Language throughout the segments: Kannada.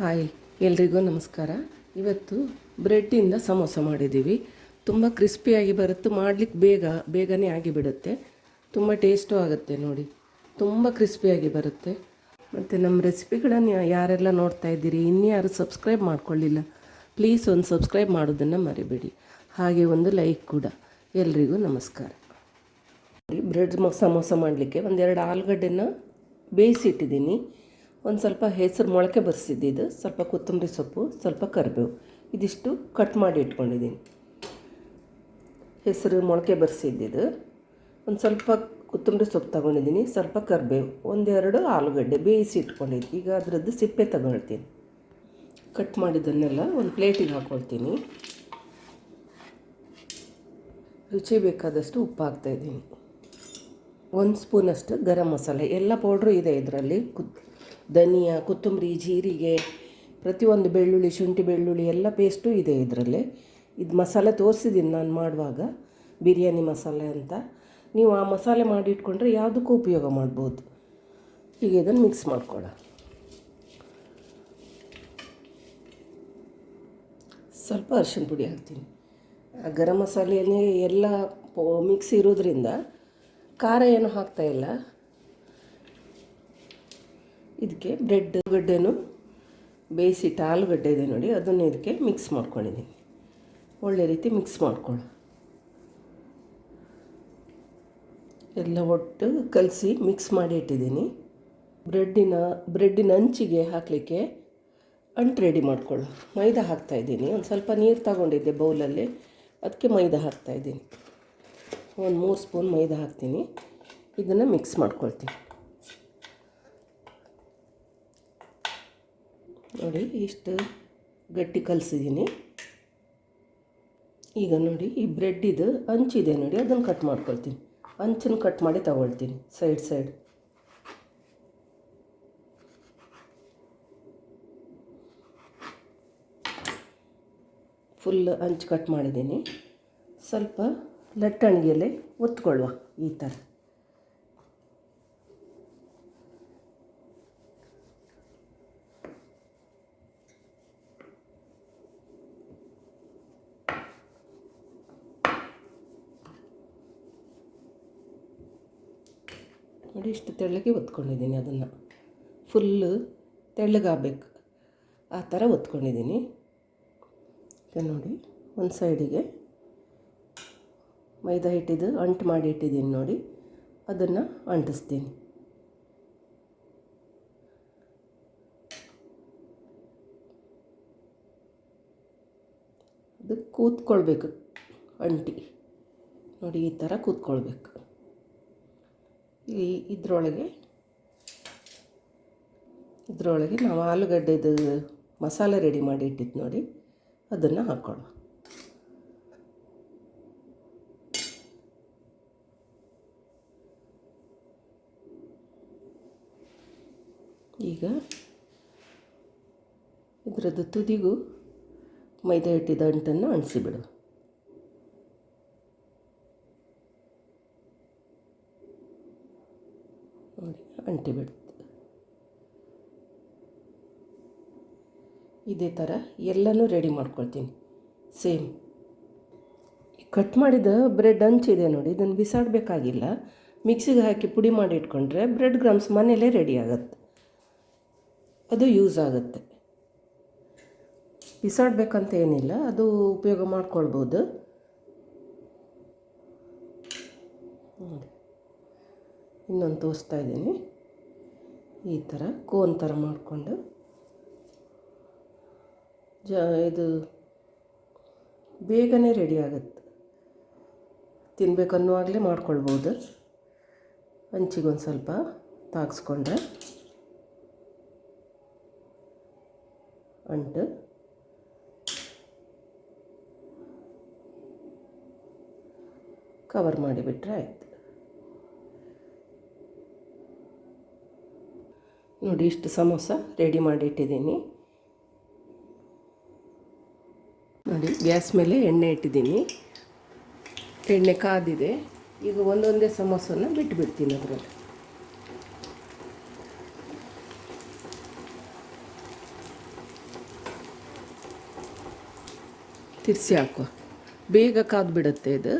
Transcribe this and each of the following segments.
ಹಾಯ್, ಎಲ್ರಿಗೂ ನಮಸ್ಕಾರ. ಇವತ್ತು ಬ್ರೆಡ್ಡಿಂದ ಸಮೋಸ ಮಾಡಿದ್ದೀವಿ. ತುಂಬ ಕ್ರಿಸ್ಪಿಯಾಗಿ ಬರುತ್ತೆ ಮಾಡಲಿಕ್ಕೆ ಬೇಗ, ಬೇಗನೆ ಆಗಿಬಿಡುತ್ತೆ. ತುಂಬ ಟೇಸ್ಟು ಆಗುತ್ತೆ ನೋಡಿ. ತುಂಬ ಕ್ರಿಸ್ಪಿಯಾಗಿ ಬರುತ್ತೆ. ಮತ್ತು ನಮ್ಮ ರೆಸಿಪಿಗಳನ್ನು ಯಾರೆಲ್ಲ ನೋಡ್ತಾ ಇದ್ದೀರಿ, ಇನ್ಯಾರು ಸಬ್ಸ್ಕ್ರೈಬ್ ಮಾಡ್ಕೊಳ್ಳಿಲ್ಲ, ಪ್ಲೀಸ್ ಒಂದು ಸಬ್ಸ್ಕ್ರೈಬ್ ಮಾಡೋದನ್ನು ಮರಿಬೇಡಿ. ಹಾಗೆ ಒಂದು ಲೈಕ್ ಕೂಡ. ಎಲ್ರಿಗೂ ನಮಸ್ಕಾರ. ಬ್ರೆಡ್ ಸಮೋಸ ಮಾಡಲಿಕ್ಕೆ ಒಂದೆರಡು ಆಲೂಗಡ್ಡೆನ ಬೇಯಿಸಿಟ್ಟಿದ್ದೀನಿ. ಒಂದು ಸ್ವಲ್ಪ ಹೆಸರು ಮೊಳಕೆ ಬರೆಸಿದ್ದಿದ್ದು ಸ್ವಲ್ಪ ಕೊತ್ತಂಬರಿ ಸೊಪ್ಪು, ಸ್ವಲ್ಪ ಕರಿಬೇವು. ಇದಿಷ್ಟು ಕಟ್ ಮಾಡಿ ಇಟ್ಕೊಂಡಿದ್ದೀನಿ. ಹೆಸರು ಮೊಳಕೆ ಬರೆಸಿದ್ದಿದ್ದು ಒಂದು ಸ್ವಲ್ಪ ಕೊತ್ತಂಬರಿ ಸೊಪ್ಪು ತಗೊಂಡಿದ್ದೀನಿ, ಸ್ವಲ್ಪ ಕರಿಬೇವು. ಒಂದೆರಡು ಆಲೂಗಡ್ಡೆ ಬೇಯಿಸಿ ಇಟ್ಕೊಂಡಿದ್ದೀನಿ. ಈಗ ಅದರದ್ದು ಸಿಪ್ಪೆ ತಗೊಳ್ತೀನಿ. ಕಟ್ ಮಾಡಿದ್ದನ್ನೆಲ್ಲ ಒಂದು ಪ್ಲೇಟಿಗೆ ಹಾಕ್ಕೊಳ್ತೀನಿ ರುಚಿ ಬೇಕಾದಷ್ಟು ಉಪ್ಪು ಹಾಕ್ತಾಯಿದ್ದೀನಿ ಒಂದು ಸ್ಪೂನಷ್ಟು ಗರಂ ಮಸಾಲೆ. ಎಲ್ಲ ಪೌಡ್ರು ಇದೆ ಇದರಲ್ಲಿ. ಕುತ್ ಧನಿಯಾ, ಕೊತ್ತಂಬರಿ, ಜೀರಿಗೆ, ಪ್ರತಿಯೊಂದು ಬೆಳ್ಳುಳ್ಳಿ, ಶುಂಠಿ ಬೆಳ್ಳುಳ್ಳಿ, ಎಲ್ಲ ಪೇಸ್ಟು ಇದೆ ಇದರಲ್ಲಿ. ಇದು ಮಸಾಲೆ ತೋರಿಸಿದ್ದೀನಿ ನಾನು ಮಾಡುವಾಗ, ಬಿರಿಯಾನಿ ಮಸಾಲೆ ಅಂತ. ನೀವು ಆ ಮಸಾಲೆ ಮಾಡಿಟ್ಕೊಂಡ್ರೆ ಯಾವುದಕ್ಕೂ ಉಪಯೋಗ ಮಾಡ್ಬೋದು. ಈಗ ಇದನ್ನು ಮಿಕ್ಸ್ ಮಾಡ್ಕೊಳ್ಳ ಸ್ವಲ್ಪ ಅರಿಶಿನ ಪುಡಿ ಹಾಕ್ತೀನಿ. ಆ ಗರಂ ಮಸಾಲೆಯೇ ಎಲ್ಲ ಮಿಕ್ಸ್ ಇರೋದ್ರಿಂದ, ಖಾರ ಏನು ಹಾಕ್ತಾಯಿಲ್ಲ ಇದಕ್ಕೆ ಬ್ರೆಡ್ ಗಡ್ಡೆನೂ ಬೇಯಿಸಿಟ್ಟು ಆಲೂಗಡ್ಡೆ ಇದೆ ನೋಡಿ, ಅದನ್ನು ಇದಕ್ಕೆ ಮಿಕ್ಸ್ ಮಾಡ್ಕೊಂಡಿದ್ದೀನಿ. ಒಳ್ಳೆ ರೀತಿ ಮಿಕ್ಸ್ ಮಾಡ್ಕೊಳ್ಳಿ ಎಲ್ಲ ಒಟ್ಟು ಕಲಸಿ ಮಿಕ್ಸ್ ಮಾಡಿ ಇಟ್ಟಿದ್ದೀನಿ. ಬ್ರೆಡ್ಡಿನ ಬ್ರೆಡ್ಡಿನ ಅಂಚಿಗೆ ಹಾಕಲಿಕ್ಕೆ ಅಂಟು ರೆಡಿ ಮಾಡ್ಕೊಳ್ಳು ಮೈದಾ ಹಾಕ್ತಾಯಿದ್ದೀನಿ ಒಂದು ಸ್ವಲ್ಪ ನೀರು ತಗೊಂಡಿದ್ದೆ ಬೌಲಲ್ಲಿ ಅದಕ್ಕೆ ಮೈದಾ ಹಾಕ್ತಾಯಿದ್ದೀನಿ ಒಂದು ಮೂರು ಸ್ಪೂನ್ ಮೈದಾ ಹಾಕ್ತೀನಿ. ಇದನ್ನು ಮಿಕ್ಸ್ ಮಾಡ್ಕೊಳ್ತೀನಿ. ನೋಡಿ, ಇಷ್ಟು ಗಟ್ಟಿ ಕಲಿಸಿದ್ದೀನಿ ಈಗ ನೋಡಿ, ಈ ಬ್ರೆಡ್ಡಿದು ಅಂಚಿದೆ ನೋಡಿ, ಅದನ್ನು ಕಟ್ ಮಾಡ್ಕೊಳ್ತೀನಿ. ಅಂಚನ್ನು ಕಟ್ ಮಾಡಿ ತಗೊಳ್ತೀನಿ ಸೈಡ್ ಸೈಡ್ ಫುಲ್ ಅಂಚು ಕಟ್ ಮಾಡಿದ್ದೀನಿ ಸ್ವಲ್ಪ ಲಟ್ಟಣಿಗೆಲೆ ಒತ್ಕೊಳ್ಳುವ ಈ ಥರ ನೋಡಿ, ಇಷ್ಟು ತೆಳ್ಳಗೆ ಒತ್ಕೊಂಡಿದ್ದೀನಿ ಅದನ್ನು. ಫುಲ್ಲು ತೆಳ್ಳಗಾಗಬೇಕು. ಆ ಥರ ಒತ್ಕೊಂಡಿದ್ದೀನಿ. ನೋಡಿ, ಒಂದು ಸೈಡಿಗೆ ಮೈದಾ ಹಿಟ್ಟಿದ್ದು ಅಂಟು ಮಾಡಿ ಇಟ್ಟಿದ್ದೀನಿ ನೋಡಿ, ಅದನ್ನು ಅಂಟಿಸ್ತೀನಿ. ಅದು ಕೂತ್ಕೊಳ್ಬೇಕು ಅಂಟಿ. ನೋಡಿ, ಈ ಥರ ಕೂತ್ಕೊಳ್ಬೇಕು. ಈ ಇದರೊಳಗೆ ಇದರೊಳಗೆ ನಾವು ಆಲೂಗಡ್ಡೆದು ಮಸಾಲೆ ರೆಡಿ ಮಾಡಿ ಇಟ್ಟಿದ್ದು ನೋಡಿ, ಅದನ್ನು ಹಾಕ್ಕೊಳ್ಳೋ ಈಗ ಇದರದ್ದು ತುದಿಗೂ ಮೈದಾ ಹಿಟ್ಟಿದ ಅಂಟನ್ನು ಅಂಟಿಸಿಬಿಡು ನೋಡಿ ಬಿಡ್ತು. ಇದೇ ಥರ ಎಲ್ಲನೂ ರೆಡಿ ಮಾಡ್ಕೊಳ್ತೀನಿ. ಸೇಮ್ ಕಟ್ ಮಾಡಿದ ಬ್ರೆಡ್ ಹಂಚಿದೆ ನೋಡಿ ಇದನ್ನು ಬಿಸಾಡಬೇಕಾಗಿಲ್ಲ. ಮಿಕ್ಸಿಗೆ ಹಾಕಿ ಪುಡಿ ಮಾಡಿ ಇಟ್ಕೊಂಡ್ರೆ ಬ್ರೆಡ್ ಗ್ರಾಮ್ಸ್ ಮನೆಯಲ್ಲೇ ರೆಡಿ ಆಗುತ್ತೆ. ಅದು ಯೂಸ್ ಆಗುತ್ತೆ. ಬಿಸಾಡಬೇಕಂತ ಏನಿಲ್ಲ, ಅದು ಉಪಯೋಗ ಮಾಡ್ಕೊಳ್ಬೋದು. ಇನ್ನೊಂದು ತೋರಿಸ್ತಾ ಇದ್ದೀನಿ. ಈ ಥರ ಕೋನ್ ಥರ ಮಾಡಿಕೊಂಡು ಜ ಇದು ಬೇಗನೆ ರೆಡಿ ಆಗುತ್ತೆ. ತಿನ್ಬೇಕನ್ನುವಾಗಲೇ ಮಾಡ್ಕೊಳ್ಬೋದು. ಹಂಚಿಗೊಂದು ಸ್ವಲ್ಪ ತಾಗಿಸ್ಕೊಂಡ್ರೆ ಅಂಟು. ಕವರ್ ಮಾಡಿಬಿಟ್ರೆ ಆಯಿತು. ನೋಡಿ ಇಷ್ಟು ಸಮೋಸ ರೆಡಿ ಮಾಡಿಟ್ಟಿದ್ದೀನಿ. ನೋಡಿ, ಗ್ಯಾಸ್ ಮೇಲೆ ಎಣ್ಣೆ ಇಟ್ಟಿದ್ದೀನಿ. ಎಣ್ಣೆ ಕಾದಿದೆ. ಈಗ ಒಂದೊಂದೇ ಸಮೋಸನ ಬಿಟ್ಬಿಡ್ತೀನಿ ಅದರಲ್ಲಿ. ತಿರ್ಸಿ ಹಾಕುವ. ಬೇಗ ಕಾದ್ಬಿಡುತ್ತೆ ಇದು.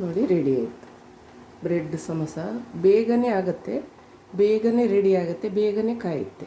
ನೋಡಿ ರೆಡಿ ಆಯಿತು. ಬ್ರೆಡ್ ಸಮೋಸ ಬೇಗನೆ ಆಗುತ್ತೆ ಬೇಗನೆ ರೆಡಿ ಆಗುತ್ತೆ ಬೇಗನೆ ಕಾಯುತ್ತೆ.